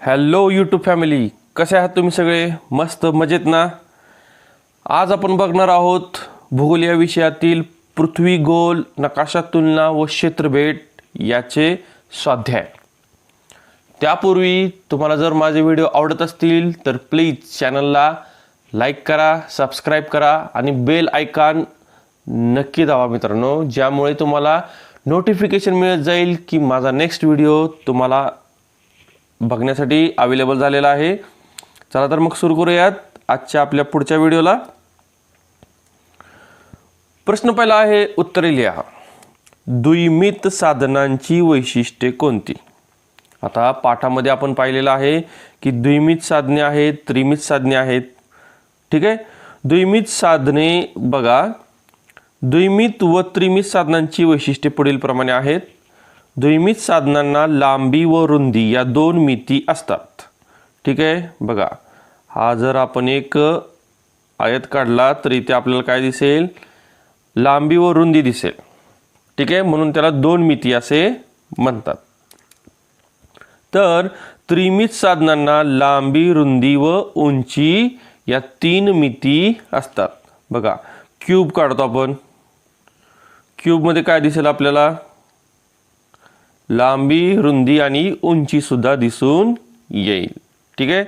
Hello YouTube family कसे आहात तुम्ही सगळे? मस्त मजेत ना? आज आपण बघणार आहोत भूगोल या विषयातील पृथ्वी गोल नकाशा तुलना व क्षेत्रभेट याचे स्वाध्याय. त्यापूर्वी तुम्हाला जर माझे व्हिडिओ आवडत असतील तर प्लीज चॅनलला लाईक करा सबस्क्राईब करा आणि बेल आयकॉन नक्की दावा मित्रांनो ज्यामुळे तुम्हाला नोटिफिकेशन मिळत जाईल की माझा नेक्स्ट व्हिडिओ तुम्हाला बघण्यासाठी अवेलेबल झालेला आहे. चला तर मग सुरू करूयात आजच्या आपल्या पुढच्या व्हिडिओला. प्रश्न पहिला आहे उत्तरे लिहा. द्विमित साधनांची वैशिष्ट्ये कोणती? आता पाठामध्ये आपण पाहिलेलं आहे की द्विमित साधने आहेत त्रिमित साधने आहेत. ठीक आहे? द्विमित साधने बघा. द्विमित व त्रिमित साधनांची वैशिष्ट्ये पुढील प्रमाणे आहेत. द्विमित साधनांना लांबी व रुंदी या दोन मिती असतात. ठीक आहे? बघा. हा जर आपण एक आयत काढला तर इथे आपल्याला काय दिसेल? लांबी व रुंदी दिसेल. ठीक आहे? म्हणून त्याला दोन मिती असे म्हणतात. तर त्रिमित साधनांना लांबी रुंदी व उंची या तीन मिती असतात. बघा. क्यूब काढतो आपण. क्यूबमध्ये काय दिसेल आपल्याला? लांबी रुंदी आणि उंचीसुद्धा दिसून येईल. ठीक आहे?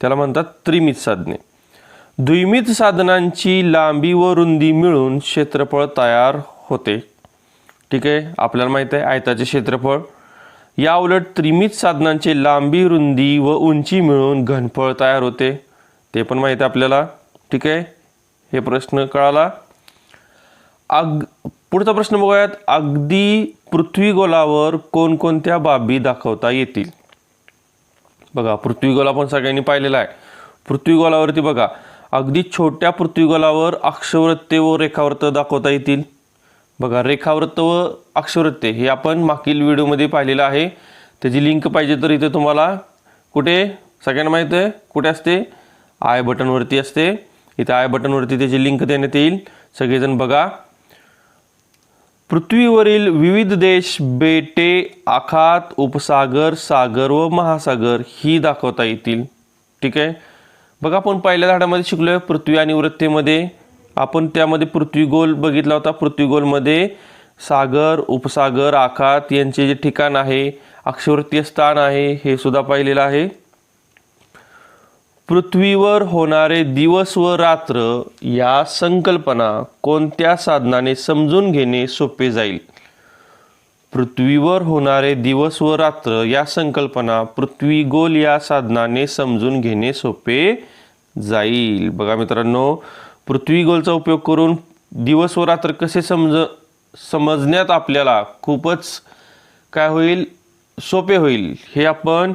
त्याला म्हणतात त्रिमित साधने. द्विमित साधनांची लांबी व रुंदी मिळून क्षेत्रफळ तयार होते. ठीक आहे? आपल्याला माहीत आहे आयताचे क्षेत्रफळ. या उलट त्रिमित साधनांचे लांबी रुंदी व उंची मिळून घनफळ तयार होते. ते पण माहीत आहे आपल्याला. ठीक आहे? हे प्रश्न कळाला. अग पुढचा प्रश्न बघूयात. अगदी पृथ्वीगोलावर कोणकोणत्या बाबी दाखवता येतील? बघा पृथ्वीगोल आपण सगळ्यांनी पाहिलेला आहे. पृथ्वीगोलावरती बघा अगदी छोट्या पृथ्वीगोलावर अक्षवृत्ते व रेखावृत्त दाखवता येतील. बघा रेखावृत्त व अक्षवृत्ते हे आपण मागील व्हिडिओमध्ये पाहिलेलं आहे. त्याची लिंक पाहिजे तर इथे तुम्हाला कुठे? सगळ्यांना माहीत आहे? कुठे असते? आय बटनवरती असते. इथे आय बटनवरती त्याची लिंक देण्यात येईल. सगळेजण बघा. पृथ्वीवरील विविध देश बेटे आखात उपसागर सागर व महासागर ही दाखवता येतील. ठीक आहे? बघा आपण पहिल्या धड्यामध्ये शिकलोय पृथ्वी आणि वृत्तेमध्ये. आपण त्यामध्ये पृथ्वीगोल बघितला होता. पृथ्वीगोलमध्ये सागर उपसागर आखात यांचे जे ठिकाण आहे अक्षवृत्तीय स्थान आहे हे सुद्धा पाहिलेलं आहे. पृथ्वीवर होणारे दिवस व रात्र या संकल्पना कोणत्या साधनाने समजून घेणे सोपे जाईल? पृथ्वीवर होणारे दिवस व रात्र या संकल्पना पृथ्वी गोल या साधनाने समजून घेणे सोपे जाईल. बघा मित्रांनो पृथ्वी गोलचा उपयोग करून दिवस व रात्र कसे समज समजण्यात आपल्याला खूपच काय होईल? सोपे होईल. हे आपण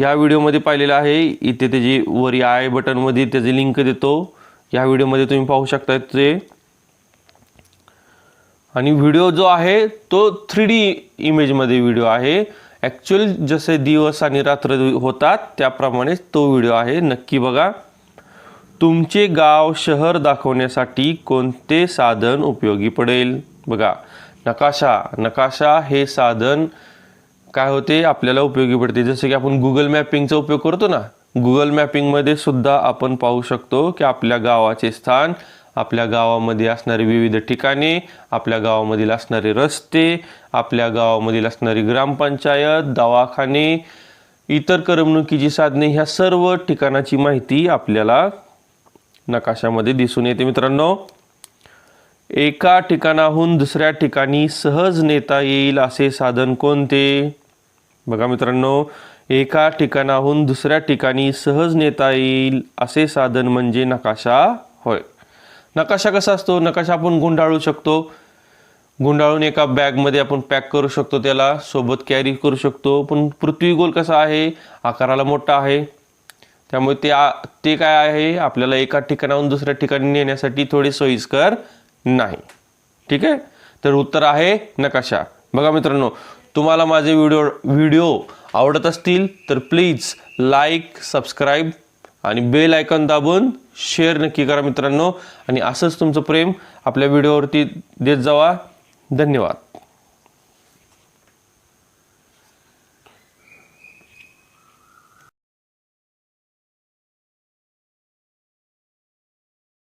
या व्हिडिओमध्ये पाहिलेलं आहे इथे त्याची वर या आय बटनमध्ये त्याची लिंक देतो. या व्हिडिओमध्ये तुम्ही पाहू शकता ते. आणि व्हिडिओ जो आहे तो थ्री डी इमेजमध्ये व्हिडिओ आहे. ॲक्च्युअल जसे दिवस आणि रात्र होतात त्याप्रमाणे तो व्हिडिओ आहे. नक्की बघा. तुमचे गाव शहर दाखवण्यासाठी कोणते साधन उपयोगी पडेल? बघा. नकाशा. नकाशा हे साधन काय होते आपल्याला उपयोगी पडते. जसं की आपण गुगल मॅपिंगचा उपयोग करतो ना गुगल मॅपिंगमध्ये सुद्धा आपण पाहू शकतो की आपल्या गावाचे स्थान आपल्या गावामध्ये असणारी विविध ठिकाणे आपल्या गावामधील असणारे रस्ते आपल्या गावामधील असणारी ग्रामपंचायत दवाखाने इतर करमणुकीची साधने ह्या सर्व ठिकाणाची माहिती आपल्याला नकाशामध्ये दिसून येते मित्रांनो. एका ठिकाणाहून दुसऱ्या ठिकाणी सहज नेता येईल असे साधन कोणते? बघा मित्रांनो एका ठिकाणाहून दुसऱ्या ठिकाणी सहज नेता येईल असे साधन म्हणजे नकाशा होय. नकाशा कसा असतो? नकाशा आपण गुंडाळू शकतो. गुंडाळून एका बॅगमध्ये आपण पॅक करू शकतो त्याला सोबत कॅरी करू शकतो. पण पृथ्वी गोल कसा आहे? आकाराला मोठा आहे. त्यामुळे ते ते काय आहे? आपल्याला एका ठिकाणाहून दुसऱ्या ठिकाणी नेण्यासाठी थोडे सोयीस्कर नाही. ठीक आहे? तर उत्तर आहे नकाशा. बघा मित्रांनो तुम्हाला माझे व्हिडिओ व्हिडिओ आवडत असतील तर प्लीज लाईक सबस्क्राईब आणि बेल आयकॉन दाबून शेअर नक्की करा मित्रांनो. आणि असंच तुमचं प्रेम आपल्या व्हिडिओवरती देत जावा. धन्यवाद.